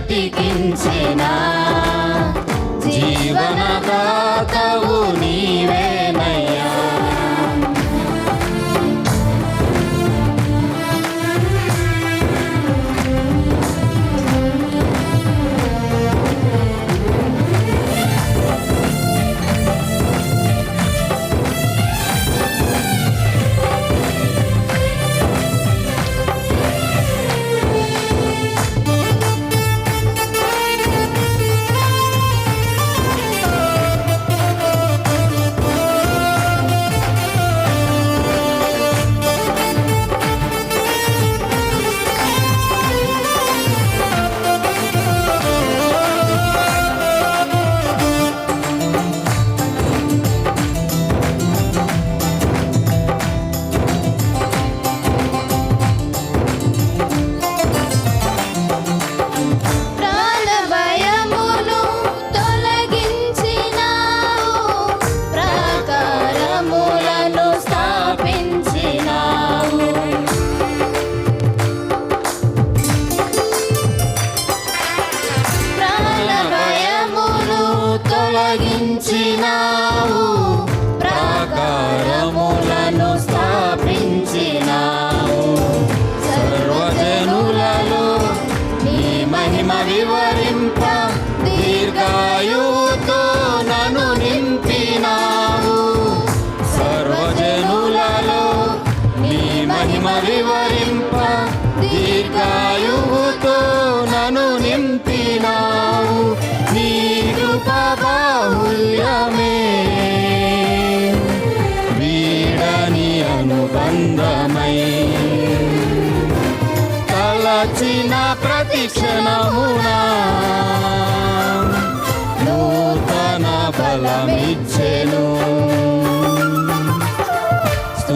బ్రతికించిన జీవనదాతవు నీవే. వివరింప దీర్ఘాయుతో నను నింపినావు. నీ కృప బాహుల్యమే వీడని అనుబంధమై తలచిన ప్రతి క్షణమునా నూతన బలమిచ్చెను.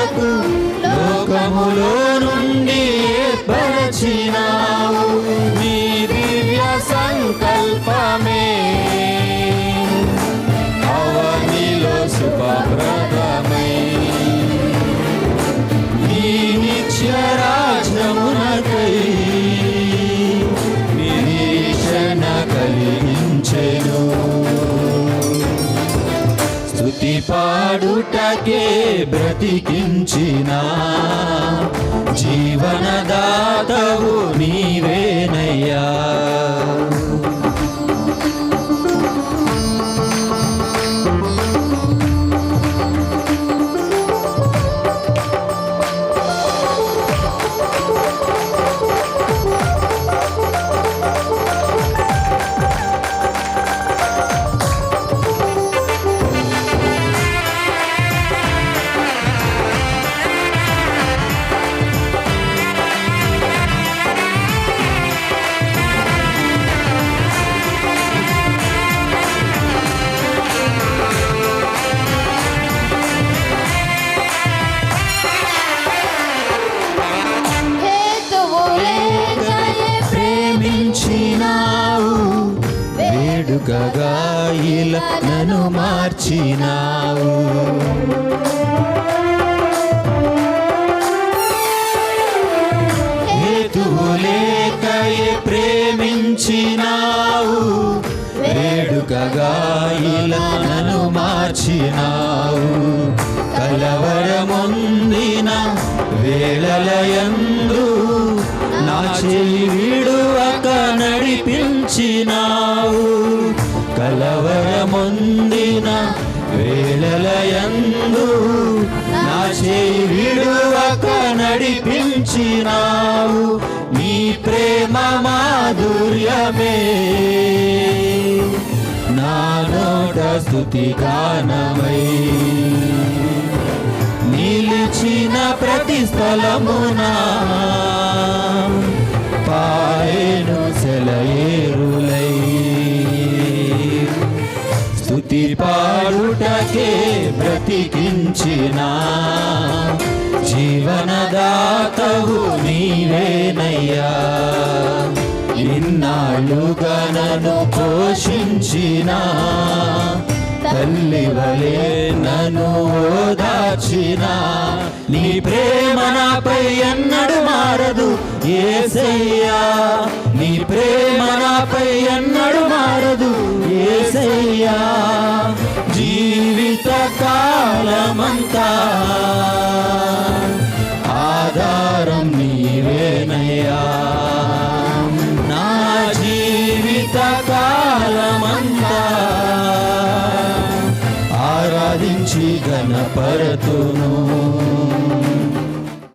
వరకు లోకములో. ఊటకే బ్రతికించిన జీవనదాతవు నీవేనయ్యా. మార్చినావు. హేతువు లేకయే ప్రేమించినావు. వేడుకగా ఇలా నన్ను మార్చినావు. కలవరముందిన వేళలయందు నా చెయ్యి విడువక నడిపించినావు. నా చేయి విడువక నడిపించినావు. నీ ప్రేమ మాధుర్యమే. నా నోట స్థుతి గానమై. నిలిచిన ప్రతి స్థలమునా పాయను సెలయేరులై. స్థుతి పాడుటకే బ్రతికించిన జీవనదాతవు నీవేనయ్యా. ఇన్నాళ్ళుగా నన్ను పోషించిన తల్లి వలె నన్ను ఓదార్చిన నీ ప్రేమ నాపై ఎన్నడు మారదు ఏసయ్యా. నీ ప్రేమ నాపై ఎన్నడు మారదు ఏసయ్యా. జీవిత కాలమంతా.